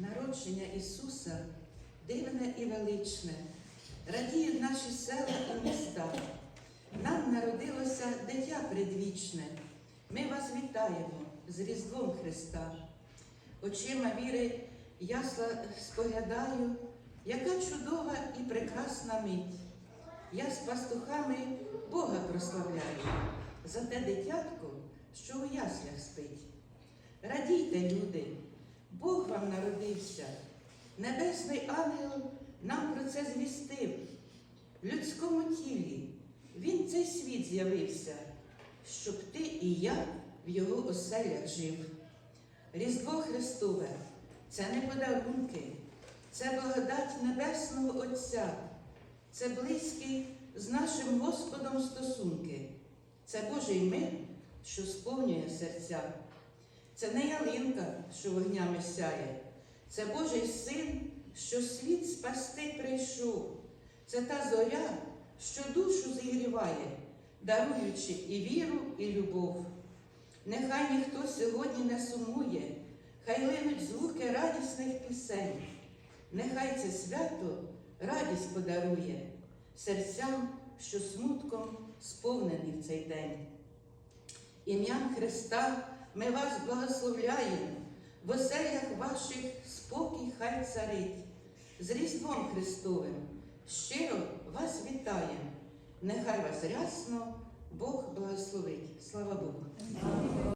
народження Ісуса дивне і величне, радіють наші села і міста. Нам народилося дитя предвічне. Ми вас вітаємо з Різдвом Христа. Очима віри ясла споглядаю, яка чудова і прекрасна мить. Я з пастухами Бога прославляю за те дитятко, що у яслях спить. Радійте, люди, Бог вам народився, небесний ангел нам про це звістив. В людському тілі він цей світ з'явився, щоб ти і я в його оселях жив. Різдво Христове це не подарунки, це благодать Небесного Отця, це близькі з нашим Господом стосунки, це Божий мир, що сповнює серця. Це не ялинка, що вогнями сяє, це Божий син, що світ спасти прийшов. Це та зоря, що душу зігріває, даруючи і віру, і любов. Нехай ніхто сьогодні не сумує, хай линуть звуки радісних пісень. Нехай це свято радість подарує серцям, що смутком сповнені в цей день. Ім'ям Христа ми вас благословляємо, в оселях ваших спокій хай царить. З Різдвом Христовим щиро вас вітаємо. Нехай вас рясно Бог благословить. Слава Богу!